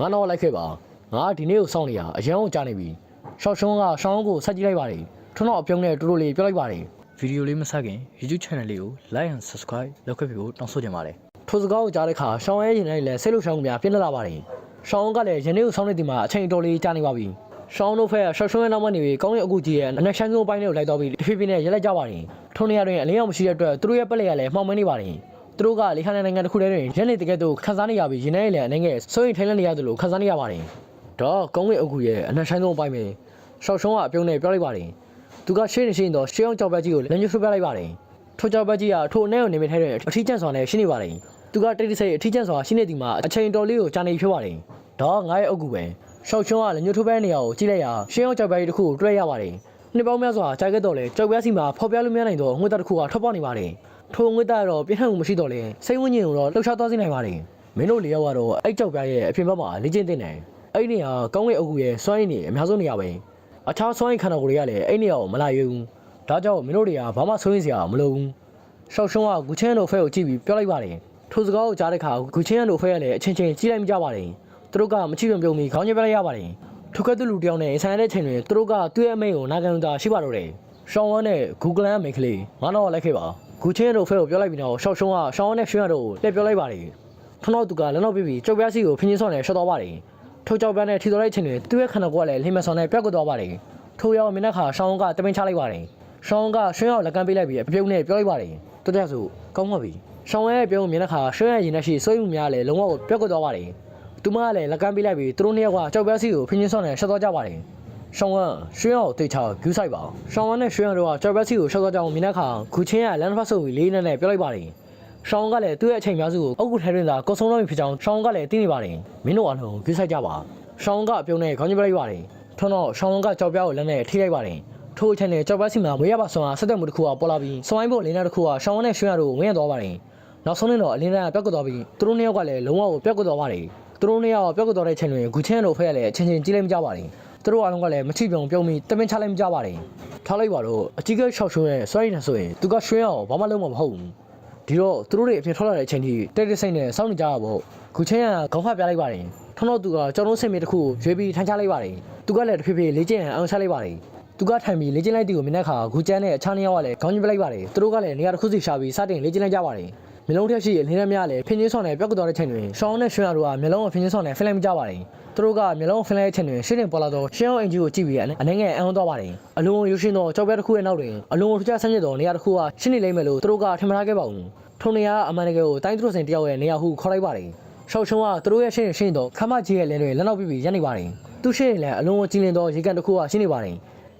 ငါတော့လိုက်ခဲ့ပါငါဒီနေ့ကိုစောင့်နေရအရန်ကိုကြားနေပြီရှောက်ရှုံးကရှောင်းကိုဆက်ကြည့်လိုက်ပါတယ်ထွန်းတော့အပြုံးနဲ့တူတူလေးပြောလိုက်ပါတယ်ဗီဒီယိုလေးမဆက်ခင် YouTube channel လေးကို like and subscribe လုပ်ခဲ့ပြီးဖို့တောင်းဆိုချင်ပါတယ်ထိုစကားကိုကြားတဲ့အခါရှောင်းရဲရင်နဲ့လည်းစိတ်လှုပ်ရှားမှုများပြင်းထန်လာပါတယ်ရှောင်းကလည်းယနေ့ကိုစောင့်နေဒီမှာအချိန်အတော်လေးကြာနေပါပြီရှောင်းတို့ဖက်ကရှောက်ရှုံးရဲ့နောက်မှနေပြီးကောင်းရဲ့အကူကြီးရဲ့အနက်ရှမ်းဆုံးပိုင်းတွေကိုလိုက်တော့ပြီးတဖြည်းဖြည်းနဲ့ရက်လိုက်ကြပါတယ်ထုံနေရတွင်အလင်းအောင်မရှိတဲ့အတွက်သူတို့ရဲ့ပက်လက်ကလည်းမှောင်မင်းနေပါတယ် သူတို့ကလေခါနိုင်ငံတစ်ခုတည်းတွင်ရန်နေတကယ်တော့ခန်းစားနေရပြီးရင်းနဲ့လည်းအနေငယ်စိုးရင်ထိုင်လန့်နေရတယ်လို့ခန်းစားနေရပါတယ်တော့ကောင်းရဲ့အကူရဲ့အနက်ရှမ်းဆုံးပိုင်းပဲရှောက်ရှုံးကအပြုံးနဲ့ပြောလိုက်ပါတယ်သူကရှင်းနေရှင်းတော့ရှင်းအောင်ကြောက်ပဲကြီးကိုလည်းညှို့ဆွပြလိုက်ပါတယ်ထိုကြောက်ပတ်ကြီးကထိုအနဲ့ကိုနေမထိုင်တဲ့အထီးကျန့်စွာနဲ့ရှိနေပါတယ်။သူကတိတ်တိတ်ဆိတ်အထီးကျန့်စွာရှိနေသည်မှာအချိန်တော်လေးကိုကြာနေဖြစ်ပါတယ်။တော့ငါရဲ့အုပ်ကူပဲ။ရှောက်ရှုံးကလည်းညှို့ထိုးပဲနေရာကိုကြည့်လိုက်ရာရှင်းအောင်ကြောက်ပတ်ကြီးတစ်ခုကိုတွေ့ရပါတယ်။နှစ်ပေါင်းများစွာကြာခဲ့တော့လေကြောက်ပြားစီမှာဖော်ပြလို့မရနိုင်တော့ငွေသားတစ်ခုကထွက်ပေါ်နေပါတယ်။ ထိုငွေသားတော့ပြင်းထန်မှုမရှိတော့လေစိတ်ဝိညာဉ်ကိုတော့လှုပ်ရှားသွားစေနိုင်ပါတယ်။မင်းတို့လေးယောက်ကတော့အဲ့ကြောက်ပြားရဲ့အပြင်ဘက်မှာလေ့ကျင့်တင်တယ်။အဲ့ဒီနေရာကောင်းကင်အုပ်ကူရဲ့စွမ်းရည်နေအများဆုံးနေရာပဲ။အခြားစွမ်းရည်ခန္ဓာကိုယ်တွေကလည်းအဲ့နေရာကိုမလာရွေးဘူး။ဒါကြောင့်မင်းတို့တွေကဘာမှစိုးရင်စရာမလိုဘူး။ရှောက်ရှုံးကဂူချင်းတို့ဖဲကိုကြည့်ပြီးပြောလိုက်ပါတယ်ထိုစကားကိုကြားတဲ့ခါဂူချင်းတို့ဖဲကလည်းအချင်းချင်းကြည့်လိုက်မကြပါတယ်သူတို့ကမချိပြုံပြုံပြီးခေါင်းညက်ပြလိုက်ရပါတယ်ထိုကဲ့သို့လူတယောက်နဲ့ဆိုင်ရတဲ့ချိန်တွင်သူတို့ကသူ့ရဲ့အမိန့်ကိုနာခံတာရှိပါတော့တယ်ရှောင်းဝန်းနဲ့ဂူဂလန်မိတ်ကလေးငါတော့လိုက်ခဲ့ပါ ဂူချင်းတို့ဖဲကိုပြောလိုက်ပြီးတော့ရှောက်ရှုံးကရှောင်းဝန်းနဲ့ရွှေရတို့ကိုလက်ပြောလိုက်ပါတယ်ထွန်းတော့သူကလက်တော့ပြပြီးကြောက်ပြားစီကိုဖင်းချင်းဆော့နဲ့ရှော့တော့ပါတယ်ထိုကြောက်ပြားနဲ့ထီတော်လိုက်ချိန်တွင်သူ့ရဲ့ခန္ဓာကိုယ်ကလည်းလိမ္မာဆောင်နဲ့ပြောက်ကွသွားပါတယ်ထိုရောက်မင်းနဲ့ခါရှောင်းဝန်းကတမင်ချလိုက်ပါတယ်ရှောင်းကရွှေရောက်လက်ကမ်းပေးလိုက်ပြီးအပြုံးနဲ့ပြောလိုက်ပါတယ်တော်တဲ့ဆိုကောင်းပါပြီရှောင်းရဲ့ပြုံးမြင်တဲ့ခါရွှေရဲ့ရင်ထဲရှိဆွေးမှုများလည်းလုံးဝကိုပြောက်ကွသွားပါတယ်သူမကလည်းလက်ကမ်းပေးလိုက်ပြီးသူတို့နှစ်ယောက်ကကြောက်ပြားစီကိုဖင်းချင်းဆော့နဲ့ရှော့သွားကြပါတယ် ရှောင်းကရွှေရောက်တေချာဂူးဆိုင်ပါရှောင်းနဲ့ရွှေရောက်တို့ကကြောက်ပြားစီကိုရှော့သွားကြအောင်မြင်တဲ့ခါဂူချင်းကလမ်းတစ်ဖက်ဆုပ်ပြီးလေးနဲ့နဲ့ပြောလိုက်ပါတယ်ရှောင်းကလည်းသူ့ရဲ့အချိန်များစုကိုအုတ်ကူထဲတွင်သာကောဆုံးတော့ပြီဖြစ်ကြောင်းရှောင်းကလည်းသိနေပါတယ်မင်းတို့အလုံးဂူးဆိုင်ကြပါရှောင်းကအပြုံးနဲ့ခေါင်းကြီးပလိုက်ပါတယ်ထွန်းတော့ရှောင်းကကြောက်ပြားကိုလက်နဲ့ထိလိုက်ပါတယ်ထိုအချိန်နဲ့ကြောက်ပတ်စီမှာမွေးရပါဆွမ်းအားဆက်သက်မှုတစ်ခုကပေါ်လာပြီးစွိုင်းဖို့လင်းတဲ့တစ်ခုကရှောင်းဝန်းနဲ့ရွှေရတို့ဝင်ရသွားပါတယ်။နောက်ဆုံးနဲ့တော့အလင်းတန်းကပြောက်ကွသွားပြီးသူတို့နှစ်ယောက်ကလည်းလုံးဝကိုပြောက်ကွသွားပါတယ်။သူတို့နှစ်ယောက်ကပြောက်ကွသွားတဲ့ချိန်တွင်ဂူချင်းတို့ဖက်ရလည်းအချင်းချင်းကြည့်လိုက်မကြပါဘူး။ သူတို့အားလုံးကလည်းမချိပြုံပြုံးပြီးတမင်ချလိုက်မကြပါဘူး။ထားလိုက်ပါတော့အကြီးကရှောက်ရှုံးရဲ့စွိုင်းနေဆိုရင်သူကရွှေအောင်ဘာမှလုံးမမဟုတ်ဘူး။ဒီတော့သူတို့တွေအပြင်ထွက်လာတဲ့အချိန်ထိတိတ်တိတ်ဆိတ်နဲ့စောင့်နေကြရပေါ့။ဂူချင်းကခေါင်းဖပြလိုက်ပါတယ်။ထွန်းတော့သူကကျောင်းလုံးစင်မြေတစ်ခုကိုရွေးပြီးထမ်းချလိုက်ပါတယ်။သူကလည်းတဖြည်းဖြည်းလေးကျင်းအောင်ချလိုက်ပါတယ်။သူကထိုင်ပြီးလေ့ကျင့်လိုက်တီကိုမြင်တဲ့အခါဂူကျန်းနဲ့အခြားနှစ်ယောက်ကလည်းခေါင်းညှိပလိုက်ပါတယ်သူတို့ကလည်းနေရာတစ်ခုစီရှာပြီးစတင်လေ့ကျင့်လိုက်ကြပါတယ် မျိုးလုံးထက်ရှိအလင်းထဲများလည်းဖင်းချင်းဆောင်းနဲ့ပြောက်ကတော့တဲ့ချိန်တွင်ရှောင်းနဲ့ရွှေရတို့ကမျိုးလုံးကိုဖင်းချင်းဆောင်းနဲ့ဖင်းလိုက်မကြပါတယ်သူတို့ကမျိုးလုံးကိုဖင်းလိုက်တဲ့ချိန်တွင်ရှင်းတင်ပေါ်လာသောရှင်းအောင်အင်ဂျီကိုကြည့်ပြီးအနေငယ်အံ့ဩသွားပါတယ်အလုံးရုပ်ရှင်သောကြောက်ပြတစ်ခုရဲ့နောက်တွင်အလုံးကိုထကြဆန်းကျင်သောနေရာတစ်ခုကရှင်းနေလိမ့်မယ်လို့သူတို့ကထင်မှတ်ခဲ့ပါဘူးထုံနေရာအမှန်တကယ်ကိုတိုင်းသူတို့စင်တယောက်ရဲ့နေရာဟုခေါ်လိုက်ပါတယ်ရှောက်ရှုံးကသူတို့ရဲ့ရှင်းရှင်းသောခမကြီးရဲ့လင်းတွေလက်နောက်ပြီးပြီးရပ်နေပါတယ်သူရှင်းရင်လည်းအလုံးကိုကြည်လင်သောရေကန်တစ်ခုကရှင်းနေပါတယ်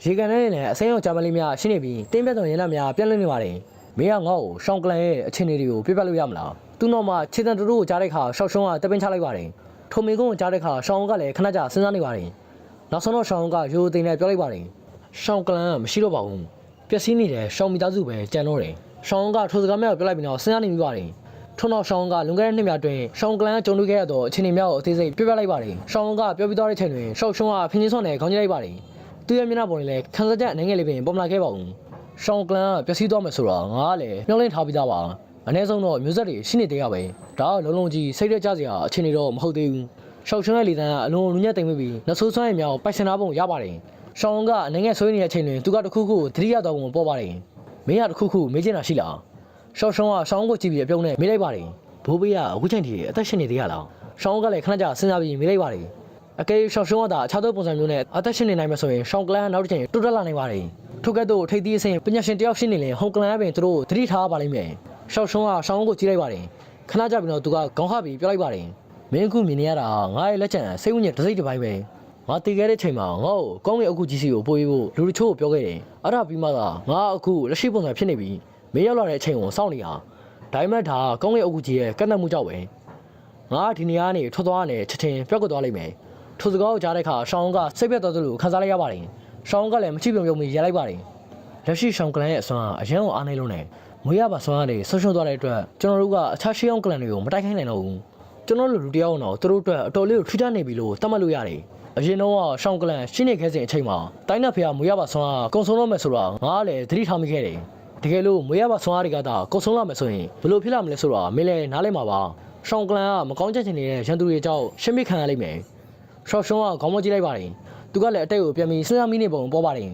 ရေကန်နဲ့လည်းအစိမ်းရောင်ဂျာမန်လေးများရှင်းနေပြီးတင်းပြတ်သောရင်းနှများပြန့်လွင့်နေပါတယ်။ မင်းကငါ့ကိုရှောင်းကလန်ရဲ့အခြေအနေတွေကိုပြပြလို့ရမလား။သူ့နောက်မှာခြေတံတူတူကိုကြားတဲ့ခါရှောက်ရှုံးကတပင်းချလိုက်ပါတယ်။ထုံမင်းကုန်းကိုကြားတဲ့ခါရှောင်းကလည်းခဏကြာစဉ်းစားနေပါတယ်။နောက်ဆုံးတော့ရှောင်းကရိုးသိမ်းနဲ့ပြောလိုက်ပါတယ်။ရှောင်းကလန်ကမရှိတော့ပါဘူး။ပျက်စီးနေတဲ့ရှောင်းမိသားစုပဲကြံတော့တယ်။ရှောင်းကထိုစကားများကိုပြောလိုက်ပြီးတော့စဉ်းစားနေမိပါတယ်။ထုံတော့ရှောင်းကလွန်ခဲ့တဲ့နှစ်များအတွင်းရှောင်းကလန်ကြုံတွေ့ခဲ့ရသောအခြေအနေများကိုအသေးစိတ်ပြပြလိုက်ပါတယ်။ရှောင်းကပြောပြီးသွားတဲ့ချိန်တွင်ရှောက်ရှုံးကဖင်းချင်းစော့နဲ့ခေါင်းကြီးလိုက်ပါတယ်။သူ့ရဲ့မျက်နှာပေါ်にလည်းခန်းစားချက်အနေငယ်လေးပင်ပေါ်မလာခဲ့ပါဘူး။ ရှောင်းကလန်ကပျက်စီးသွားမယ်ဆိုတာငါကလည်းမျှော်လင့်ထားပြီးသားပါ။အနည်းဆုံးတော့မျိုးဆက်တွေရှိနေသေးရပဲ။ဒါကလုံးလုံးကြီးစိတ်ရကြစရာအခြေအနေတော့မဟုတ်သေးဘူး။ရှောက်ချွန်းရဲ့လေတန်းကအလုံးလူညက်တိမ်ပြီးနှဆိုးဆွမ်းရဲ့မြောက်ပိုက်ဆင်သားပုံရပါတယ်။ရှောင်းကအနေငယ်ဆွေးနေတဲ့အချိန်တွင်သူကတခုခုသတိရတော့ပုံပေါ်ပါတယ်။မင်းကတခုခုမေးချင်တာရှိလား။ရှောက်ရှုံးကရှောင်းကိုကြည့်ပြီးအပြုံးနဲ့မေးလိုက်ပါတယ်။ဘိုးဘေးကအခုချိန်ထိအသက်ရှင်နေသေးရလား။ရှောင်းကလည်းခဏကြာစဉ်းစားပြီးမေးလိုက်ပါတယ်။ အကယ်၍ရှောက်ရှုံးရတာအခြားသောပုံစံမျိုးနဲ့အသက်ရှင်နေနိုင်မယ်ဆိုရင်ရှောင်းကလန်နောက်တစ်ချိန်တိုးတက်လာနိုင်ပါတယ်။ထို့ကဲ့သို့ထိပ်သီးအဆင့်ပညာရှင်တယောက်ရှိနေရင်ဟောင်ကလန်ကပင်သူတို့သတိထားပါလိမ့်မယ်။ရှောက်ရှုံးကရှောင်းကိုကြည့်လိုက်ပါတယ်။ခဏကြာပြီးတော့သူကခေါင်းဟပ်ပြီးပြောလိုက်ပါတယ်။မင်းအခုမြင်နေရတာငါရဲ့လက်ချံစိတ်ဝိညာဉ်တစ်စိတ်တစ်ပိုင်းပဲ။ငါတည်ခဲ့တဲ့ချိန်မှာငါ့ကိုကောင်းကင်အုပ်ကူကြီးစီကိုပို့ပေးဖို့လူတချို့ကိုပြောခဲ့တယ်။အဲ့ဒါပြီးမှသာငါအခုလက်ရှိပုံစံဖြစ်နေပြီ။မင်းရောက်လာတဲ့အချိန်ကိုစောင့်နေတာ။ဒါပေမဲ့ဒါကောင်းကင်အုပ်ကူကြီးရဲ့ကန့်သတ်မှုကြောင့်ပဲ။ငါဒီနေရာကနေထွက်သွားနေချက်ချင်းပြောက်ကွက်သွားလိမ့်မယ်။ ထိုစကားကိုကြားတဲ့အခါရှောင်းကစိတ်ပြတ်သွားသလိုခံစားလိုက်ရပါတယ်။ရှောင်းကလည်းမချိပြုံပြုံပြီးရလိုက်ပါတယ်။လက်ရှိရှောင်းကလန်ရဲ့အစွမ်းကအရန်ကိုအားနေလုံးနဲ့မွေးရပါစွမ်းကနေဆုံးရှုံးသွားတဲ့အတွက်ကျွန်တော်တို့ကအခြားရှေးအောင်ကလန်တွေကိုမတိုက်ခိုင်းနိုင်တော့ဘူး။ကျွန်တော်တို့လူတယောက်တော့သူတို့အတွက်အတော်လေးကိုထူးခြားနေပြီလို့သတ်မှတ်လို့ရတယ်။အရင်တော့ကရှောင်းကလန်ရှင်းနေခဲ့စဉ်အချိန်မှာတိုင်းနဲ့ဖေကမွေးရပါစွမ်းကကုံဆုံးတော့မယ်ဆိုတာငါကလည်းသတိထားမိခဲ့တယ်။တကယ်လို့မွေးရပါဆွမ်းအားတွေကသာကုတ်ဆုံးလာမယ်ဆိုရင်ဘယ်လိုဖြစ်လာမလဲဆိုတာမင်းလည်းနားလည်မှာပါရှောင်းကလန်ကမကောင်းချက်ချင်နေတဲ့ရန်သူတွေကြောင့်ရှင်းပခံရလိမ့်မယ် ရှော့ရှုံးကခေါင်းမကြည့်လိုက်ပါတယ်သူကလည်းအတိတ်ကိုပြန်ပြီးစဉ်းစားမိနေပုံပေါ်ပါတယ်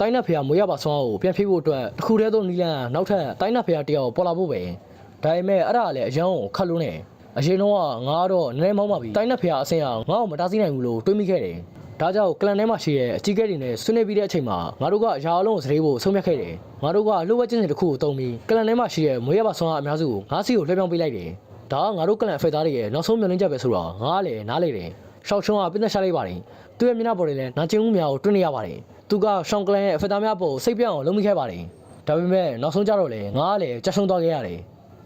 တိုင်းနက်ဖေကမွေးရပါဆွမ်းကိုပြန်ဖြေဖို့အတွက်တစ်ခုတည်းသောနီလန်နောက်ထပ်တိုင်းနက်ဖေကတယောက်ပေါ်လာဖို့ပဲဒါပေမဲ့အဲ့ဒါလည်းအရန်ကိုခတ်လို့နေအရင်တော့ငါကတော့နည်းနည်းမောင်းပါပြီတိုင်းနက်ဖေကအဆင်အောင်ငါ့ကိုမတားဆီးနိုင်ဘူးလို့တွေးမိခဲ့တယ်ဒါကြောင့်ကလန်ထဲမှာရှိတဲ့အကြီးကဲတွေနဲ့ဆွေးနွေးပြီးတဲ့အချိန်မှာငါတို့ကအရာအလုံးကိုစတေးဖို့ဆုံးဖြတ်ခဲ့တယ်ငါတို့ကလှုပ်ဝက်ချင်းစင်တစ်ခုကိုတုံးပြီးကလန်ထဲမှာရှိတဲ့မွေးရပါဆွမ်းကအများစုကိုငါးစီကိုလွှဲပြောင်းပေးလိုက်တယ်ဒါကငါတို့ကလန်အဖေသားတွေရဲ့နောက်ဆုံးမျှော်လင့်ချက်ပဲဆိုတော့ငါကလည်းနားလေတယ် ရှောက်ရှုံးကပြင်းသက်ရှာလိုက်ပါတယ်သူ့ရဲ့မျက်နှာပေါ်တွေလည်းနာကျင်မှုများကိုတွင်းနေရပါတယ်သူကရှောင်းကလန်ရဲ့အဖေသားများပေါ်စိတ်ပြောင်းအောင်လုပ်မိခဲ့ပါတယ်ဒါပေမဲ့နောက်ဆုံးကြတော့လေငါကလည်းကြက်ရှုံးသွားခဲ့ရတယ်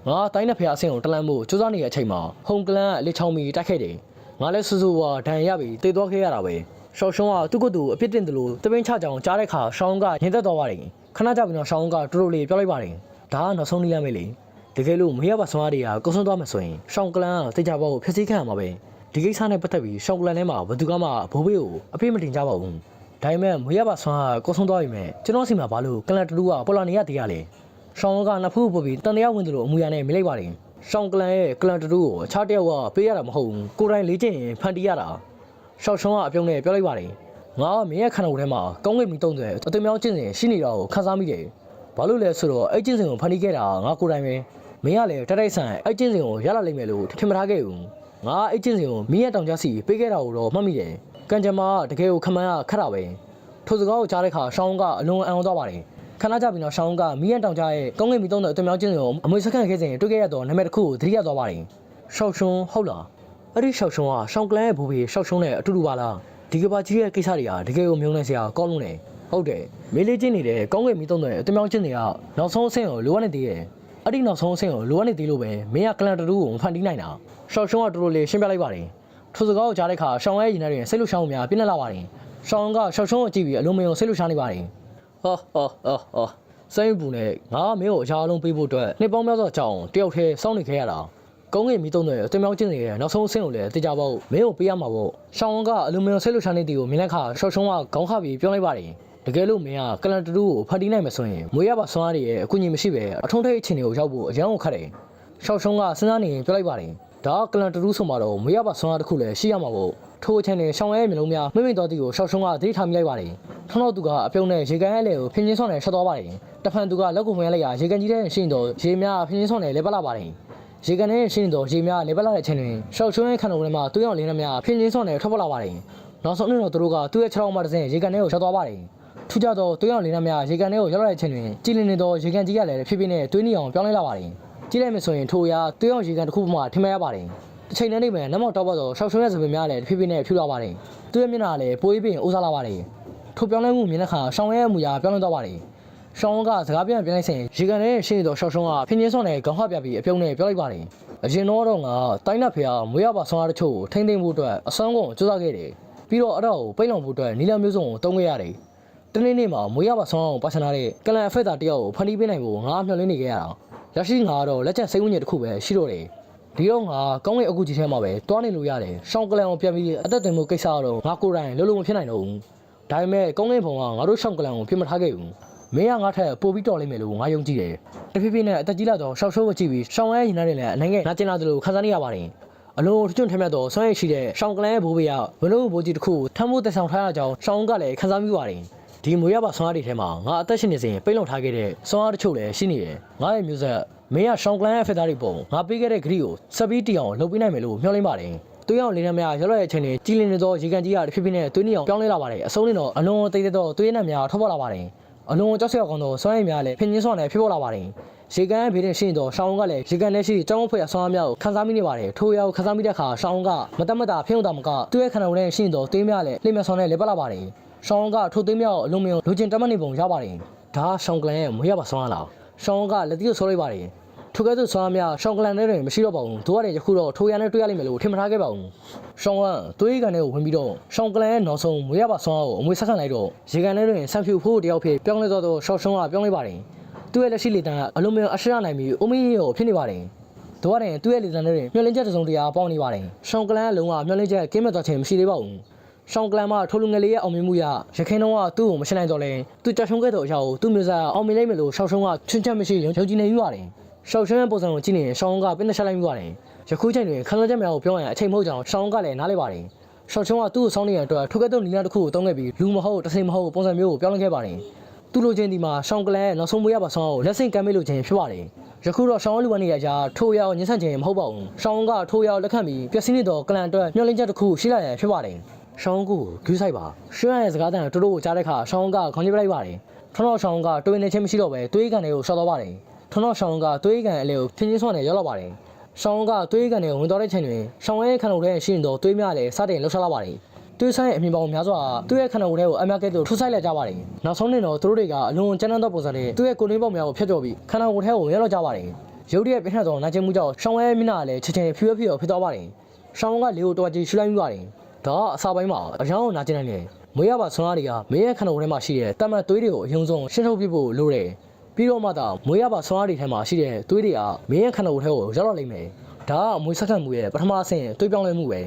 ငါတိုင်းတဲ့ဖေအဆင့်ကိုတလန့်မှုစူးစမ်းနေတဲ့အချိန်မှာဟုန်ကလန်ကလက်ချောင်းပြီးတိုက်ခဲ့တယ်ငါလည်းစူးစူးဝါဒဏ်ရပြီးတေးသွားခဲ့ရတာပဲရှောက်ရှုံးကသူ့ကိုယ်သူအပြစ်တင်တယ်လို့တပင်းချကြောင်ကြားတဲ့ခါရှောင်းကရင်သက်သွားပါတယ်ခဏကြာပြီးတော့ရှောင်းကတူတူလေးပြောလိုက်ပါတယ်ဒါကနောက်ဆုံးနည်းလမ်းပဲလေတကယ်လို့မရပါဆွမ်းအားတွေကကုန်းဆုံးသွားမှဆိုရင်ရှောင်းကလန်ကတေချာဘောကိုဖျက်ဆီးခံရမှာပဲ ဒီကိစ္စနဲ့ပတ်သက်ပြီးရှောင်းကလန်ထဲမှာဘယ်သူကမှဘိုးဘေးကိုအပြစ်မတင်ကြပါဘူးဒါပေမဲ့မရပါဆွမ်းကကုန်းဆုံးသွားပြီမဲ့ကျွန်တော်စီမှာဘာလို့ကလန်တူတူကပေါ်လာနေရသေးရလဲရှောင်းကနှစ်ဖူးပုတ်ပြီးတန်တရားဝင်တယ်လို့အမူအရာနဲ့မိလိုက်ပါတယ်ရှောင်းကလန်ရဲ့ကလန်တူတူကိုအခြားတစ်ယောက်ကပေးရတာမဟုတ်ဘူးကိုယ်တိုင်လေ့ကျင့်ရင်ဖန်တီးရတာရှောက်ရှုံးကအပြုံးနဲ့ပြောလိုက်ပါတယ်ငါကမင်းရဲ့ခန္ဓာကိုယ်ထဲမှာကောင်းကင်မီတုံးတယ်အသွင်မြောင်းကျင့်စဉ်ရှိနေတာကိုခန်းစားမိတယ်ဘာလို့လဲဆိုတော့အဲ့ကျင့်စဉ်ကိုဖန်တီးခဲ့တာငါကိုယ်တိုင်ပဲမင်းကလည်းတတိုက်ဆန်အဲ့ကျင့်စဉ်ကိုရလာလိမ့်မယ်လို့ထင်မထားခဲ့ဘူး ငါအဲ့ကျင့်စဉ်ကိုမင်းရဲ့တောင်ကြားစီပေးခဲ့တာကိုတော့မှတ်မိတယ်ကံကြမ္မာကတကယ်ကိုခမန်းကခက်တာပဲထိုစကားကိုကြားတဲ့အခါရှောင်းကအလွန်အံ့ဩသွားပါတယ်ခဏကြပြီးတော့ရှောင်းကမီးရန်တောင်ကြားရဲ့ကောင်းကင်မီသုံးတဲ့အသွင်မြောင်းခြင်းကိုအမွေစခန့်ခဲ့စဉ်တွေ့ခဲ့ရတော့နာမည်တစ်ခုကိုသတိရသွားပါတယ်။ရှောက်ရှုံးဟုတ်လား။အဲ့ဒီရှောက်ရှုံးကရှောင်းကလန်ရဲ့ဘူဘီရှောက်ရှုံးနဲ့အတူတူပါလား။ဒီကဘာကြီးရဲ့ကိစ္စတွေကတကယ်ကိုမြုံနေစရာကောင်းလို့နေ။ဟုတ်တယ်။မေးလေးချင်းနေတဲ့ကောင်းကင်မီသုံးတဲ့အသွင်မြောင်းခြင်းတွေကနောက်ဆုံးအဆင့်ကိုလိုအပ်နေသေးတယ်။ အဲ့ဒီနောက်ဆုံးအဆင့်ကိုလိုအပ်နေသေးလို့ပဲမင်းကကလန်တူကိုမဖန်တီးနိုင်တာ။ရှောက်ရှုံးကတူတူလေးရှင်းပြလိုက်ပါတယ်။ထိုစကားကိုကြားတဲ့အခါရှောင်းရဲ့ရင်ထဲတွင်စိတ်လှုပ်ရှားမှုများပြင်းထန်လာပါတယ်။ရှောင်းကရှောက်ရှုံးကိုကြည့်ပြီးအလုံးမယုံစိတ်လှုပ်ရှားနေပါတယ်။ဟောဟောဟောဟောစိတ်ပူနဲ့ငါမင်းကိုအရာအလုံးပေးဖို့အတွက်နှစ်ပေါင်းများစွာကြောင်တယောက်တည်းစောင့်နေခဲ့ရတာကောင်းကင်မီသုံးတဲ့အသွင်မြောင်းချင်းတွေရဲ့နောက်ဆုံးအဆင့်ကိုလည်းတေချာပေါ့မင်းကိုပေးရမှာပေါ့ရှောင်းဝန်းကအလူမီနီယံဆိတ်လို့ရှာနေတီကိုမြင်လိုက်ခါရှော့ရှုံးကခေါင်းခပြီးပြောလိုက်ပါတယ် တကယ်လို့မင်းကကလန်တူတူကိုဖန်တီးနိုင်မယ်ဆိုရင်မွေရပါဆွမ်းအားတွေရဲ့အကူအညီမရှိပဲအထုံးထိပ်အခြေအနေကိုရောက်ဖို့အရန်ကိုခက်တယ်ရှော့ရှုံးကစဉ်းစားနေရင်ပြောလိုက်ပါတယ်ဒါကကလန်တူတူဆိုမှတော့မွေရပါဆွမ်းအားတစ်ခုလည်းရှိရမှာပေါ့ထိုအချိန်နဲ့ရှောင်းရဲမျိုးလုံးများမိမိတော်တီကိုရှော့ရှုံးကသတိထားမိလိုက်ပါတယ်ထောင်းတော့သူကအပြုံးနဲ့ရေကန်ရဲ့လေကိုဖင်းချင်းဆောင်းနဲ့ရှော့သွားပါတယ်တဖန်သူကလက်ကိုဝင်လိုက်ရရေကန်ကြီးတဲ့ရှင်းတော့ရေများဖင်းချင်းဆောင်းနဲ့လဲပတ်လာပါတယ်ရေကန်နဲ့ရှင်းတော့ရေများလဲပတ်လာတဲ့အချိန်တွင်ရှော့ရှုံးရဲ့ခန္ဓာကိုယ်ထဲမှာသူ့ရောက်လင်းနှများဖင်းချင်းဆောင်းနဲ့ထွက်ပေါ်လာပါတယ်နောက်ဆုံးနေ့တော့သူတို့ကသူ့ရဲ့ခြေထောက်မှတစ်စင်းရေကန်ထဲကိုရှော့သွားပါတယ် ထူးခြားသောသွေးရောင်လေးနှများရေကန်ထဲကိုရောက်လာတဲ့အချိန်တွင်ကြည်လင်နေသောရေကန်ကြီးကလည်းဖြည်းဖြည်းနဲ့သွေးနီအောင်ပြောင်းလဲလာပါတယ်ကြည့်လိုက်မယ်ဆိုရင်ထိုအရာသွေးရောင်ရေကန်တစ်ခုမှထင်မရပါတယ်တစ်ချိန်နဲ့နေမယ်နမောက်တောက်ပေါ်သောရှောက်ရှုံးရဲ့သပင်များလည်းဖြည်းဖြည်းနဲ့ဖြူလာပါတယ်သူ့ရဲ့မျက်နှာလည်းပိုးပြီးပင်အိုးစားလာပါတယ်ထိုပြောင်းလဲမှုမြင်တဲ့အခါရှောင်းရဲအမူအရာပြောင်းလဲသွားပါတယ်ရှောင်းကစကားပြန်ပြန်လိုက်စဉ်ရေကန်ထဲရှင်းနေသောရှောက်ရှုံးကဖင်းချင်းစောင်းနဲ့ခေါင်းဟပြပြီးအပြုံးနဲ့ပြောလိုက်ပါတယ်အရင်တော့တော့ငါတိုင်းနတ်ဖေကမွေးရပါဆောင်းအားတချို့ကိုထိမ့်သိမ့်ဖို့အတွက်အစွမ်းကုန်စူးစမ်းခဲ့တယ်ပြီးတော့အဲ့ဒါကိုပိတ်လောင်ဖို့အတွက်နီလန်မျိုးစုံကိုတုံးခဲ့ရတယ် တနေ့နေ့မှာမွေးရပါဆောင်းအောင်ပါချင်လာတဲ့ကလန်အဖက်သားတယောက်ကိုဖန်တီးပေးနိုင်ဖို့ငါမျှော်လင့်နေခဲ့ရတာလက်ရှိငါကတော့လက်ချက်စိတ်ဝင်ကြီးတစ်ခုပဲရှိတော့တယ်ဒီတော့ငါကောင်းကင်အကူကြီးထဲမှာပဲတွားနေလို့ရတယ်ရှောင်းကလန်ကိုပြန်ပြီးအသက်သွင်းမှုကိစ္စကတော့ငါကိုယ်တိုင်လုံးလုံးမဖြစ်နိုင်တော့ဘူးဒါပေမဲ့ကောင်းကင်ဘုံကငါတို့ရှောင်းကလန်ကိုပြင်မထားခဲ့ဘူးမင်းကငါထက်ပိုပြီးတော်လိမ့်မယ်လို့ငါယုံကြည်တယ်တဖြည်းဖြည်းနဲ့အသက်ကြီးလာတော့ရှောက်ရှုံးကိုကြည့်ပြီးရှောင်းရဲရင်ထဲနဲ့လည်းအနိုင်ငယ်နာကျင်လာတယ်လို့ခံစားနေရပါတယ်အလုံးထွန်းထမ်းမြတ်သောဆွမ်းရည်ရှိတဲ့ရှောင်းကလန်ရဲ့ဘိုးဘေးကဘလုံးဘိုးကြီးတစ်ခုကိုထမ်းဖို့တက်ဆောင်ထားရကြောင်းရှောင်းကလည်းခံစားမိပါတယ် ဒီမွေရပါဆွမ်းအားတွေထဲမှာငါအသက်ရှင်နေစဉ်ပိတ်လုံထားခဲ့တဲ့ဆွမ်းအားတချို့လည်းရှိနေတယ်ငါရဲ့မျိုးဆက်မင်းကရှောင်းကလန်ရဲ့ဖက်သားတွေပုံငါပေးခဲ့တဲ့ဂရီကိုစပီးတီအောင်လုပ်ပေးနိုင်မယ်လို့မျှော်လင့်ပါတယ်သူရောက်လေးနှမရောက်လာတဲ့အချိန်နဲ့ကြီးလင်းနေသောရေကန်ကြီးကတဖြည်းဖြည်းနဲ့သွေးနေအောင်ပြောင်းလဲလာပါတယ်အဆုံးနဲ့တော့အလွန်တိတ်တဲ့သောသွေးနှံများထွက်ပေါ်လာပါတယ်အလွန်ကြောက်စရာကောင်းသောဆွမ်းရည်များလည်းဖင်ချင်းဆွမ်းနဲ့ဖြစ်ပေါ်လာပါတယ်ရေကန်ရဲ့ဘေးနဲ့ရှိနေသောရှောင်းကလည်းရေကန်နဲ့ရှိကျောင်းဖွဲ့ဆွမ်းအားများကိုခန်းစားမိနေပါတယ်ထိုးရောက်ခန်းစားမိတဲ့အခါရှောင်းကမတတ်မတာဖျုံတာမကသူ့ရဲ့ခန္ဓာကိုယ်နဲ့ရှိနေသောသွေးများလည်းလိမ့်မြဆွမ်းနဲ့လေပတ်လာပါတယ် ရှောင်းကထိုသိမ်းမြောက်အလုံးမယုံလူချင်းတတ်မတ်နေပုံရပါတယ်ဒါကရှောင်းကလန်ရဲ့မွေးရပါဆွမ်းလားရှောင်းကလက်တီကိုဆွဲလိုက်ပါတယ်ထိုကဲ့သို့ဆွမ်းများရှောင်းကလန်နဲ့တွင်မရှိတော့ပါဘူးတို့ရတယ်ယခုတော့ထိုရန်နဲ့တွေ့ရလိမ့်မယ်လို့ထင်မထားခဲ့ပါဘူးရှောင်းကသွေးကန်ထဲကိုဝင်ပြီးတော့ရှောင်းကလန်ရဲ့နောက်ဆုံးမွေးရပါဆွမ်းကိုအမွေဆက်ဆံလိုက်တော့ရေကန်ထဲတွင်ဆန်ဖြူဖို့တယောက်ဖြစ်ပြောင်းလဲသွားတော့ရှောင်းရှောင်းကပြောင်းလဲပါတယ်သူ့ရဲ့လက်ရှိလေတန်းကအလုံးမယုံအရှရနိုင်ပြီးအုံမင်းရောဖြစ်နေပါတယ်တို့ရတယ်သူ့ရဲ့လေတန်းထဲတွင်မျောလင်းချက်တစ်စုံတရာပေါင်းနေပါတယ်ရှောင်းကလန်ကလုံးဝမျောလင်းချက်ကင်းမဲ့သွားခြင်းမရှိသေးပါဘူး ရှောင်းကလန်မထိုလူငယ်လေးရဲ့အောင်မြင်မှုရရခိုင်တော့ကသူ့ကိုမရှင်းနိုင်တော့လဲသူကြရှုံးခဲ့တဲ့အရာကိုသူ့မျိုးစားအောင်မြင်လိုက်မယ်လို့ရှောက်ရှုံးကချွန်းချက်မရှိရုံချောင်းကြည့်နေယူရတယ်ရှောက်ရှုံးရဲ့ပုံစံကိုကြည့်နေရင်ရှောင်းကပြင်းသက်ရှက်လိုက်မိပါတယ်ယခုချိန်တွင်ခန်းစားချက်များကိုပြောရရင်အချိန်မဟုတ်ကြောင်းရှောင်းကလည်းနားလည်ပါတယ်ရှော့ချုံကသူ့ကိုစောင်းနေတဲ့အတွက်ထိုကဲ့သို့နီလာတစ်ခုကိုတုံးခဲ့ပြီးလူမဟုတ်တစိမ့်မဟုတ်ပုံစံမျိုးကိုပြောင်းလဲခဲ့ပါတယ်သူ့လိုချင်းဒီမှာရှောင်းကလန်ရဲ့နောက်ဆုံးမွေးရပါဆောင်းကိုလက်ဆင့်ကမ်းပေးလို့ခြင်းဖြစ်ပါတယ်ယခုတော့ရှောင်းလူဝနေရကြထိုးရောက်ညှဉ်းဆန့်ခြင်းမဟုတ်ပါဘူးရှောင်းကထိုးရောက်လက်ခံပြီးပျက်စီးနေသောကလန်အတွက်မျောလင်းချက်တစ်ခုရှိလာရန်ဖြစ်ပါတယ် ရှောင်းကိုဂူးဆိုင်ပါရှွန့်ရဲ့စကားတန်တိုးတိုးကိုကြားတဲ့အခါရှောင်းကခေါင်းကြီးပလိုက်ပါတယ်ထွန်းတော်ရှောင်းကတွေးနေခြင်းမရှိတော့ပဲတွေးကန်တွေကိုရှော့တော့ပါတယ်ထွန်းတော်ရှောင်းကတွေးကန်အလေကိုဖြင်းချင်းဆွမ်းနေရောက်လာပါတယ်ရှောင်းကသွေးကန်တွေဝင်သွားတဲ့ချိန်တွင်ရှောင်းရဲ့ခန္ဓာကိုယ်ထဲရှိနေသောသွေးများလည်းစတင်လှုပ်ရှားလာပါတယ်။သွေးဆိုင်ရဲ့အမြင်ပေါင်းများစွာသူ့ရဲ့ခန္ဓာကိုယ်ထဲကိုအများကဲ့သို့ထိုးဆိုင်လိုက်ကြပါတယ်။နောက်ဆုံးနေတော့သူတို့တွေကအလွန်ကျန်းတဲ့ပုံစံနဲ့သူ့ရဲ့ကိုယ်လေးပေါက်များကိုဖျက်ကျော်ပြီးခန္ဓာကိုယ်ထဲကိုဝင်ရောက်လာကြပါတယ်။ရုပ်တရက်ပြင်းထန်သောနာကျင်မှုကြောင့်ရှောင်းရဲ့မျက်နှာလည်းချက်ချင်းဖြူဖြူဖြစ်သွားပါတယ်။ရှောင်းကလေကိုတော်ကြည့်ရှူလိုက်မိပါတယ်။ ဒါကအစာပိုင်းမှာအရောင်းနာကျင်နေတယ်။မွေးရပါဆွမ်းအားတွေကမင်းရဲ့ခန္ဓာကိုယ်ထဲမှာရှိတဲ့တမတ်သွေးတွေကိုအယုံဆုံးရှင်းထုတ်ပြဖို့လိုတယ်။ပြီးတော့မှသာမွေးရပါဆွမ်းအားတွေထဲမှာရှိတဲ့သွေးတွေကမင်းရဲ့ခန္ဓာကိုယ်ထဲကိုရောက်လာလိမ့်မယ်။ဒါကအမွေဆက်ခတ်မှုရဲ့ပထမအဆင့်တွေးပြောင်းလဲမှုပဲ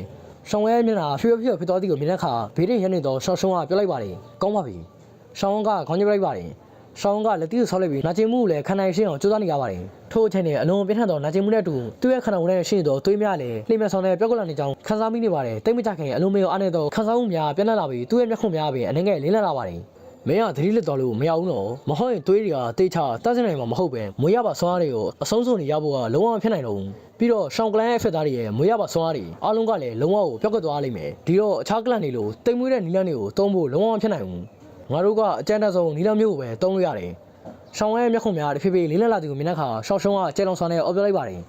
ရှောင်းဝဲမျက်နှာဖြူဖြူဖြစ်သွားသည်ကိုမြင်တဲ့အခါဘေးရင်ရနေသောရှောင်းရှုံးကပြောလိုက်ပါတယ်ကောင်းပါပြီရှောင်းကခေါင်းကျပလိုက်ပါတယ်ရှောင်းကလက်တီးကိုဆောက်လိုက်ပြီးနာကျင်မှုကိုလည်းခန္ဓာရှိအောင်ကြိုးစားနေရပါတယ် ထို့အချိန်နဲ့အလုံးပြင်းထန်သောနာကျင်မှုနဲ့အတူသူ့ရဲ့ခန္ဓာကိုယ်နဲ့ရှိနေသောသွေးများလည်းလှိမ့်မဆောင်တဲ့ပြောက်ကလန်နေကြောင်းခန်းစားမိနေပါတယ်တိတ်မကြခင်အလုံးမရောအားနေသောခန်းစားမှုများပြန့်နှံ့လာပြီးသူ့ရဲ့မျက်ခုံးများပင်အနေငယ်လေးလန့်လာပါတယ်မင်းကသတိလစ်တော်လို့မရဘူးနော်မဟုတ်ရင်သွေးတွေကတေးချတတ်စင်နိုင်မှာမဟုတ်ပဲမွေးရပါဆွမ်းအားတွေကိုအဆုံးစုံနေရဖို့ကလုံးဝမဖြစ်နိုင်တော့ဘူးပြီးတော့ရှောင်းကလန်ရဲ့ဖက်သားတွေရဲ့မွေးရပါဆွမ်းအားတွေအားလုံးကလည်းလုံးဝကိုပြောက်ကွက်သွားလိမ့်မယ်ဒီတော့အခြားကလန်တွေလိုတိမ်မွေးတဲ့နီလန်းတွေကိုတုံးဖို့လုံးဝမဖြစ်နိုင်ဘူးငါတို့ကအကြမ်းတက်ဆုံးနီလန်းမျိုးကိုပဲတုံးလို့ရတယ် ရှောင်းရဲ့မျက်ခုံများတစ်ဖြည်းဖြည်းလေးလက်လာသူကိုမြင်တဲ့အခါရှောင်းရှုံးကကြဲလုံးဆွမ်းနဲ့အော်ပြောလိုက်ပါတယ်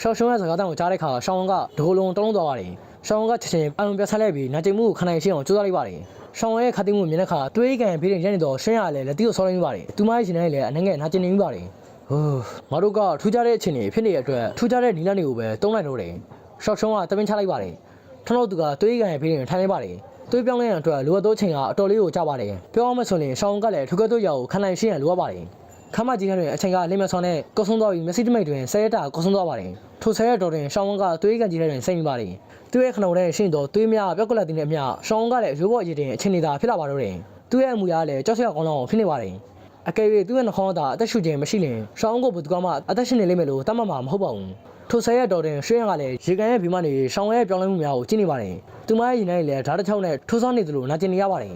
ရှောင်းရှုံးရဲ့စကားတန်ကိုကြားတဲ့အခါရှောင်းကဒိုလုံးတုံးလုံးသွားပါတယ်။ရှောင်းကချက်ချင်းအလုံးပြဆက်လိုက်ပြီးနာကျင်မှုကိုခနိုင်ရှင်းအောင်ကြိုးစားလိုက်ပါတယ်။ရှောင်းရဲ့ခတ်သိမ်းမှုမြင်တဲ့အခါတွေးကန်ဖေးရင်ရနေတော့ရှင်းရလဲလက်တီကိုဆောင်းလိုက်မိပါတယ်။သူမရဲ့ရှင်နဲ့လည်းအနှငယ်နာကျင်နေမိပါတယ်။ဟိုးငါတို့ကထူးခြားတဲ့အခြေအနေဖြစ်နေတဲ့အတွက်ထူးခြားတဲ့နီလန်းတွေကိုပဲတုံးလိုက်လို့တယ်။ရှောင်းရှုံးကတပင်းချလိုက်ပါတယ်။ထွန်းတော့သူကတွေးကန်ဖေးရင်ထိုင်လိုက်ပါတယ်။ တွေးပြောင်းလဲရန်အတွက်လိုအပ်သောချိန်ကအတော်လေးကိုကြပါတယ်။ပြောအောင်မဆိုရင်ရှောင်းကလည်းထူးကဲ့သို့ရောက်ခနိုင်ရှင်းရန်လိုအပ်ပါတယ်။ခမကြီးတွင်အချိန်ကလင်းမဆောင်းနဲ့ကောဆုံးသွားပြီးမက်ဆီတမိတ်တွင်ဆဲရတာကောဆုံးသွားပါတယ်ထိုဆဲရတော်တွင်ရှောင်းဝန်းကသွေးကန်ကြီးတွင်စိတ်မိပါတယ်သူရဲ့ခဏုံထဲရှင်တော်သွေးများပြောက်ကလတ်တင်တဲ့အမျှရှောင်းဝန်းကလည်းရိုးပေါ်ရည်တင်အချိန်နေတာဖြစ်လာပါတော့တယ်သူရဲ့အမူအရာလည်းကြောက်စရာကောင်းတော့ဖြစ်နေပါတယ်အကယ်၍သူ့ရဲ့နှခေါင်းသားအသက်ရှူခြင်းမရှိရင်ရှောင်းကိုဘယ်သူကမှအသက်ရှင်နေလိမ့်မယ်လို့တတ်မှတ်မှာမဟုတ်ပါဘူး ထိုဆဲရတော်တွင်ရွှေရန်ကလည်းရေကန်ရဲ့ဘီမနေရှောင်းရဲ့ပြောင်းလဲမှုများကိုကြည့်နေပါတယ်သူမရဲ့ရင်ထဲလည်းဓာတ်တစ်ချောင်းနဲ့ထိုးဆောင်နေသလိုနာကျင်နေရပါတယ်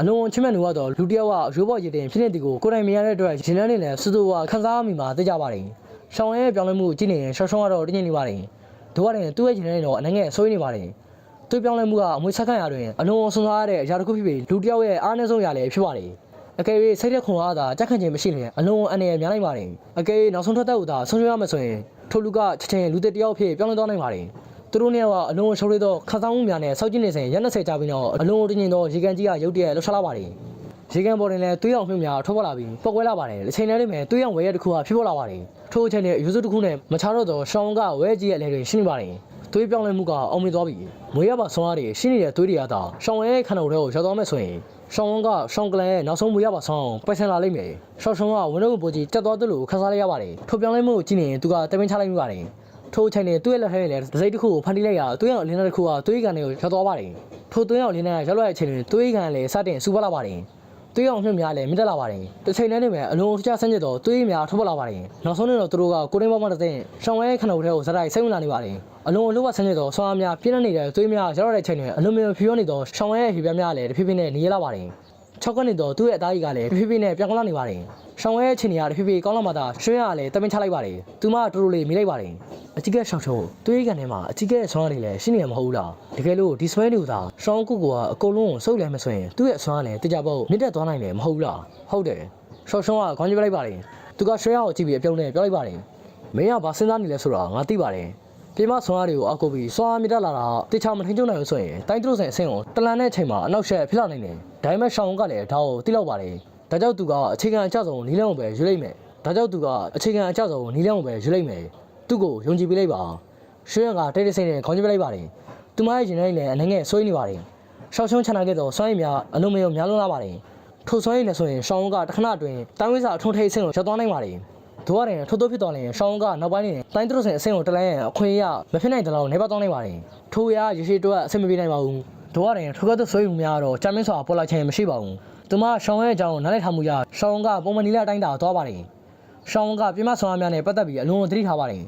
အလုံးချစ်မြတ်လူကတော့လူတစ်ယောက်ကရိုးပေါ်ရည်တင်ဖြစ်နေတီကိုကိုယ်တိုင်မြင်ရတဲ့အတွက်ရင်ထဲနေလည်းစူးစူးကခန်းစားမိမှာသိကြပါတယ်။ရှောင်းရဲ့ပြောင်းလဲမှုကြည့်နေရင်ရှောင်းရှောင်းကတော့တင်းကျင်နေပါတယ်။တို့ကလည်းသူ့ရဲ့ရင်ထဲတော့အနှငယ်ဆွေးနေပါတယ်။သူပြောင်းလဲမှုကအမွေဆက်ခန့်ရတွင်အလုံးဆွမ်းစားရတဲ့အရာတစ်ခုဖြစ်ပြီးလူတစ်ယောက်ရဲ့အားနည်းဆုံးအရာလည်းဖြစ်ပါတယ်။အကယ်၍စိတ်ရက်ခွန်အားသာကြက်ခန့်ခြင်းမရှိရင်အလုံးအနေနဲ့များနိုင်ပါတယ်။အကယ်၍နောက်ဆုံးထွက်တဲ့ဥသာဆုံးရှုံးရမယ်ဆိုရင် ထိုလူကချက်ချင်းလူတစ်တစ်ယောက်ဖြစ်ပြောင်းလဲသွားနိုင်ပါတယ်။သူတို့နှစ်ယောက်ကအလုံးရှုံးရသောခန်းဆောင်မှုများနဲ့စောက်ကြည့်နေစဉ်ရက်20ကြာပြီးတော့အလုံးတင်းကျင်သောရေကန်ကြီးကရုတ်တရက်လှုပ်ရှားလာပါတယ်။ရေကန်ပေါ်တွင်လည်းသွေးအောင်မြုပ်များထွက်ပေါ်လာပြီးပောက်ကွဲလာပါတယ်။အချိန်နဲ့လေးမဲ့သွေးအောင်ဝဲရတစ်ခုကဖြစ်ပေါ်လာပါတယ်။ထိုအချိန်နဲ့ယူစုတစ်ခုနဲ့မချတော့သောရှောင်းကဝဲကြီးရဲ့အလဲတွင်ရှင်းနေပါတယ်။သွေးပြောင်းလဲမှုကအောင်မြင်သွားပြီ။မွေးရပါဆွမ်းအားတွေရှင်းနေတဲ့သွေးတွေကသာရှောင်းရဲ့ခန္ဓာကိုယ်ထဲကိုရောက်သွားမယ်ဆိုရင် ရှောင်းကရှောင်းကလန်ရဲ့နောက်ဆုံးမွေးရပါဆွမ်းအောင်ပိုက်ဆံလာလိမ့်မယ်။ရှောင်းရှောင်းကဝင်းတော့ပိုကြီးတက်သွားသလိုခန်းစားလိုက်ရပါတယ်။ထိုပြောင်းလဲမှုကိုကြည့်နေရင်သူကတပင်းချလိုက်မိပါတယ်။ထိုအချိန်နဲ့သူ့ရဲ့လက်ထဲနဲ့လည်းဒစိမ့်တစ်ခုကိုဖန်တီးလိုက်ရာသွေးရောင်အလင်းတစ်ခုကသွေးကန်တွေကိုရောက်သွားပါတယ်။ထိုသွေးရောင်အလင်းနဲ့ရောက်လာတဲ့အချိန်တွင်သွေးကန်လည်းစတင်စူပါလာပါတယ်။ သွေးရောင်မြှင့်များလည်းမြင့်တက်လာပါတယ်။တစ်ချိန်နဲ့နေမဲ့အလုံးထချဆန်းကျက်သောသွေးများထွက်ပေါ်လာပါတယ်။နောက်ဆုံးနေတော့သူတို့ကကိုရင်းပေါ်မှာတစ်သိန်းရှောင်းဝဲခဏုတ်ထဲကိုဇက်တိုက်စိတ်ဝင်လာနေပါတယ်။အလုံးအလုံးဝဆန်းကျက်သောဆွမ်းအားများပြင်းနေတဲ့သွေးများရောက်လာတဲ့အချိန်တွင်အလုံးမျိုးဖြောနေသောရှောင်းဝဲရဲ့ဖြေပြများလည်းတစ်ဖြည်းဖြည်းနဲ့နေရလာပါတယ်။ ၆ကနေတော့သူ့ရဲ့အသားကြီးကလည်းဖြည်းဖြည်းနဲ့ပြောင်းလာနေပါတယ်။ရှောင်းရဲ့အချိန်ကြီးကတဖြည်းဖြည်းကောင်းလာမှသာရွှေရကလည်းတမင်ချလိုက်ပါတယ်။သူမကတူတူလေးမိလိုက်ပါတယ်။အကြီးကဲရှောင်းချုံသွေးကန်ထဲမှာအကြီးကဲဆွမ်းနေလဲရှင်းနေမှာမဟုတ်ဘူးလား။တကယ်လို့ဒီဆွဲနေဦးသာရှောင်းကုတ်ကအကုန်လုံးကိုစုပ်လဲမယ်ဆိုရင်သူ့ရဲ့ဆွမ်းကလည်းတကြပေါ့မြင့်တက်သွားနိုင်တယ်မဟုတ်ဘူးလား။ဟုတ်တယ်။ရှောင်းရှောင်းကခေါင်းကြီးပလိုက်ပါတယ်။သူကရွှေရကိုကြည့်ပြီးအပြုံးနဲ့ပြောလိုက်ပါတယ်။မင်းကဘာစဉ်းစားနေလဲဆိုတာငါသိပါတယ်။ ပြေမဆွမ်းအားတွေကိုအကူပြီးဆွမ်းအားမြင့်တက်လာတာတေချာမထင်ကြနိုင်ဘူးဆိုရင်တိုင်းသူတို့ဆိုင်အဆင့်ကိုတလန်တဲ့အချိန်မှာအနောက်ရှက်ဖြစ်လာနိုင်တယ်။ဒါပေမဲ့ရှောင်းကလည်းဒါကိုသိလောက်ပါလေ။ဒါကြောင့်သူကအခြေခံအကျဆုံးနီးလန်းကိုပဲရွေးလိုက်မယ်။ဒါကြောင့်သူကအခြေခံအကျဆုံးနီးလန်းကိုပဲရွေးလိုက်မယ်။သူ့ကိုယုံကြည်ပေးလိုက်ပါ။ရွှေရကတိတ်တိတ်ဆိတ်နဲ့ခေါင်းကြီးပလိုက်ပါတယ်။သူမရဲ့ရင်ထဲလည်းအနေငယ်ဆွေးနေပါတယ်။ရှောင်းရှုံးချနာခဲ့သောစွမ်းရည်များအလုံးမယုံများလွန်းလာပါတယ်။ထိုစွမ်းရည်နဲ့ဆိုရင်ရှောင်းကတခဏအတွင်းတိုင်းဝိစာအထုံးထိပ်အဆင့်ကိုရောက်သွားနိုင်ပါတယ်။ တို့ရတယ်ထို့တို့ဖြစ်သွားရင်ရှောင်းကနောက်ပိုင်းနေတိုင်းသူတို့စင်အဆင့်ကိုတလန်းရန်အခွင့်အရေးမဖြစ်နိုင်တဲ့လောက်နေပါတော့နိုင်ပါတယ်ထိုရရေရှိတော့အဆင်မပြေနိုင်ပါဘူးတို့ရတယ်ထိုကတဲ့ဆွေးမှုများတော့ကြာမင်းစွာပေါ်လာခြင်းမရှိပါဘူးသူမရှောင်းရဲ့အကြောင်းနားလည်ထားမှုရရှောင်းကပုံမနီလာတိုင်းတာသွားပါတယ်ရှောင်းကပြမဆွမ်းအားများနဲ့ပတ်သက်ပြီးအလုံးသတိထားပါတယ်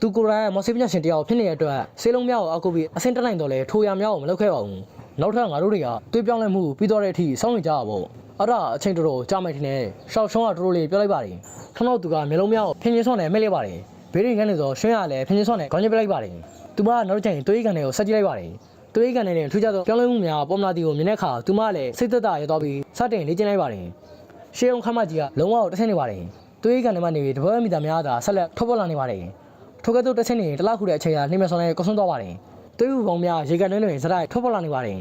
သူကိုယ်တိုင်မော်စီပညာရှင်တယောက်ဖြစ်နေတဲ့အတွက်ဆေးလုံးများကိုအကူပြီးအဆင့်တက်နိုင်တော့လဲထိုရများကိုမလုပ်ခဲ့ပါဘူးနောက်ထပ်ငါတို့တွေကတွေးပြောင်းလဲမှုပြီးတော့တဲ့အထိစောင့်နေကြရပါ အဲ့ဒါအချိန်တော်တော်ကြာမယ်ထင်တယ်ရှောက်ရှုံးကတော်တော်လေးပြောလိုက်ပါတယ်ခဏတော့သူကမျိုးလုံးများကိုဖင်ချင်းစောနဲ့မိတ်လိုက်ပါတယ်ဘေးရင်ကနေဆိုရှင်းရလဲဖင်ချင်းစောနဲ့ခေါင်းညစ်ပလိုက်ပါတယ်သူမကနောက်တစ်ချိန်တွေးကန်တွေကိုဆက်ကြည့်လိုက်ပါတယ်တွေးကန်တွေနဲ့ထူးခြားသောပြောင်းလဲမှုများပေါ်မလာသည်ကိုမြင်တဲ့အခါသူမကလည်းစိတ်သက်သာရတော့ပြီးစတင်လေ့ကျင့်လိုက်ပါတယ်ရှေးအောင်ခမကြီးကလုံးဝတဆင်းနေပါတယ်တွေးကန်တွေမှနေပြီးတပတ်မီတာများသာဆက်လက်ထွက်ပေါ်လာနေပါတယ်ထိုကဲ့သို့တဆင်းနေတလောက်ခုတဲ့အချိန်ကနှိမ့်မဆောင်နဲ့ကောဆုံးသွားပါတယ်တွေးဥပုံများရေကန်တွင်းတွင်စတိုက်ထွက်ပေါ်လာနေပါတယ်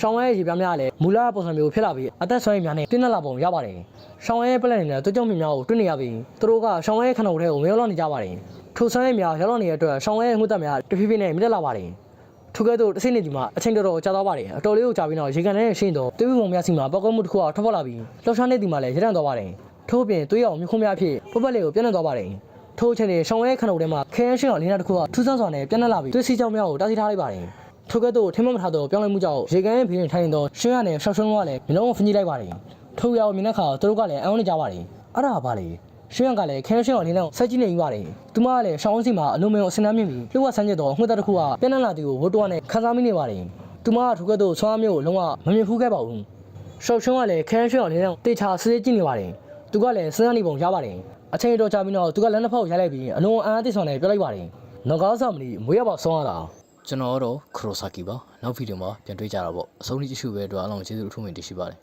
ရှောင်းဝဲရေပြားများလည်းမူလပုံစံမျိုးဖြစ်လာပြီးအသက်ဆွမ်းရည်များနဲ့တင်းနှက်လာပုံရပါတယ်ရှောင်းဝဲပလက်နေတဲ့တွကြောင်မြများကိုတွေ့နေရပြီးသူတို့ကရှောင်းဝဲခဏကိုထဲကိုမရောက်လာနေကြပါတယ်ထိုဆွမ်းရည်များရောက်လာနေတဲ့အတွက်ရှောင်းဝဲမှုသက်များတဖြည်းဖြည်းနဲ့မြင့်တက်လာပါတယ်ထိုကဲ့သို့တစ်စိနေဒီမှာအချိန်တော်တော်ကြာသွားပါတယ်အတော်လေးကိုကြာပြီးတော့ရေကန်နဲ့ရှင်းတော့တွေးပြီးပုံများစီမှာပောက်ကွက်မှုတစ်ခုကထွက်ပေါ်လာပြီးလှောက်ရှားနေဒီမှာလည်းရတန့်သွားပါတယ်ထို့အပြင်တွေးအောင်မြခွန်များဖြစ်ပုတ်ပတ်လေးကိုပြန့်နှံ့သွားပါတယ်ထို့အချိန်တွေရှောင်းရဲခဏုံထဲမှာခဲရန်ရှင်းအောင်လင်းနာတစ်ခုကထူးဆန်းစွာနဲ့ပြန့်နှံ့လာပြီးတွေးစီကြောင်များကိုတားဆီးထားလိုက်ပါတယ် ထိုကဲ့သို့ထင်းမမထားတော့ပြောင်းလဲမှုကြောင့်ရေကန်ရဲ့ဘေးရင်ထိုင်တော့ရှင်းရနဲ့ရှောက်ရှုံးကလည်းမျိုးလုံးကိုဖင်ကြီးလိုက်ပါတယ်ထို့ရောက်မြင်တဲ့အခါသူတို့ကလည်းအံ့ဩနေကြပါတယ်အဲ့ဒါပါလေရှင်းရကလည်းခဲရှင်းအောင်လင်းလောက်ဆက်ကြည့်နေပြီးပါတယ်သူမကလည်းရှောင်းစီမှာအလုံးမင်းကိုအစင်းနှမ်းမြင်ပြီးလှုပ်ဝဆန်းကျက်တော့အမှုသက်တစ်ခုကပြန့်နှံ့လာသူကိုဝတ်တော်နဲ့ခန်းစားမိနေပါတယ်သူမကထိုကဲ့သို့ဆွမ်းအားမျိုးကိုလုံးဝမမြင်ဖူးခဲ့ပါဘူးရှောက်ရှုံးကလည်းခဲရှင်းအောင်လင်းလောက်တေချာစစ်ကြည့်နေပါတယ်သူကလည်းစဉ်းစားနေပုံရပါတယ်အချိန်တော်ကြာပြီးတော့သူကလက်နှစ်ဖက်ကိုရိုက်လိုက်ပြီးအလုံးအံ့အသစ်ဆောင်နဲ့ပြောလိုက်ပါတယ်ငကောင်းဆောင်မလီမွေးရပါဆောင်းရတာ ကျွန်တော်ကတော့ခရိုဆာကီပါနောက်ဗီဒီယိုမှာပြန်တွေ့ကြတာပေါ့အဆုံးထိကြည့်ရှုပဲအတွက်အားလုံးကျေးဇူးအထူးတင်ရှိပါတယ်